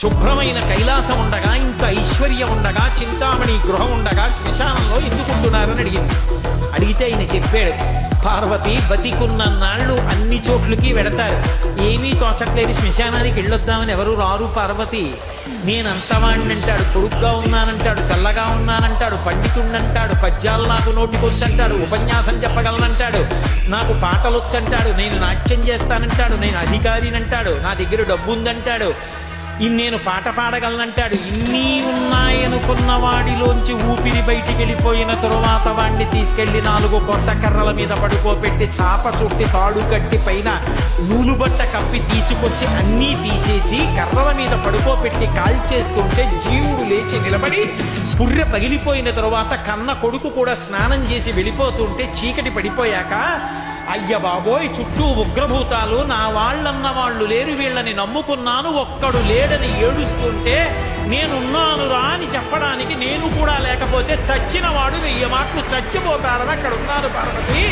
శుభ్రమైన కైలాసం ఉండగా ఇంత ఐశ్వర్యం ఉండగా చింతామణి గృహం ఉండగా శ్మశానంలో ఎందుకుంటున్నారని అడిగింది. అడిగితే ఆయన చెప్పాడు పార్వతి బతికున్న నాళ్ళు అన్ని చోట్లకి వెడతారు. ఏమీ తోచట్లేదు శ్మశానానికి వెళ్ళొద్దామని ఎవరు రారు పార్వతి. నేనంతవాణ్ణంటాడు కొడుగ్గా ఉన్నానంటాడు చల్లగా ఉన్నానంటాడు పండితుండంటాడు పద్యాలు నాకు నోటికొచ్చంటాడు ఉపన్యాసం చెప్పగలనంటాడు. నాకు పాటలొచ్చంటాడు నేను నాట్యం చేస్తానంటాడు నేను అధికారినంటాడు నా దగ్గర డబ్బు ఉందంటాడు నేను పాట పాడగలనంటాడు. ఇన్ని ఉన్నాయనుకున్న వాడిలోంచి ఊపిరి బయటికి వెళ్ళిపోయిన తరువాత వాడిని తీసుకెళ్ళి నాలుగు కొత్త కర్రల మీద పడుకోబెట్టి చాప చుట్టి తాడు కట్టి పైన నూలుబట్ట కప్పి తీసుకొచ్చి అన్నీ తీసేసి కర్రల మీద పడుకోబెట్టి కాల్చేస్తుంటే జీవుడు లేచి నిలబడి పుర్రె పగిలిపోయిన తరువాత కన్న కొడుకు కూడా స్నానం చేసి వెళ్ళిపోతుంటే చీకటి పడిపోయాక అయ్య బాబోయ్ చుట్టూ ఉగ్రభూతాలు నా వాళ్ళన్న వాళ్ళు లేరు వీళ్ళని నమ్ముకున్నాను ఒక్కడు లేడని ఏడుస్తుంటే నేనున్నాను రా అని చెప్పడానికి నేను కూడా లేకపోతే చచ్చిన వాడు వెయ్యి మాటలు చచ్చిపోతారని అక్కడ ఉన్నాను పార్వతి.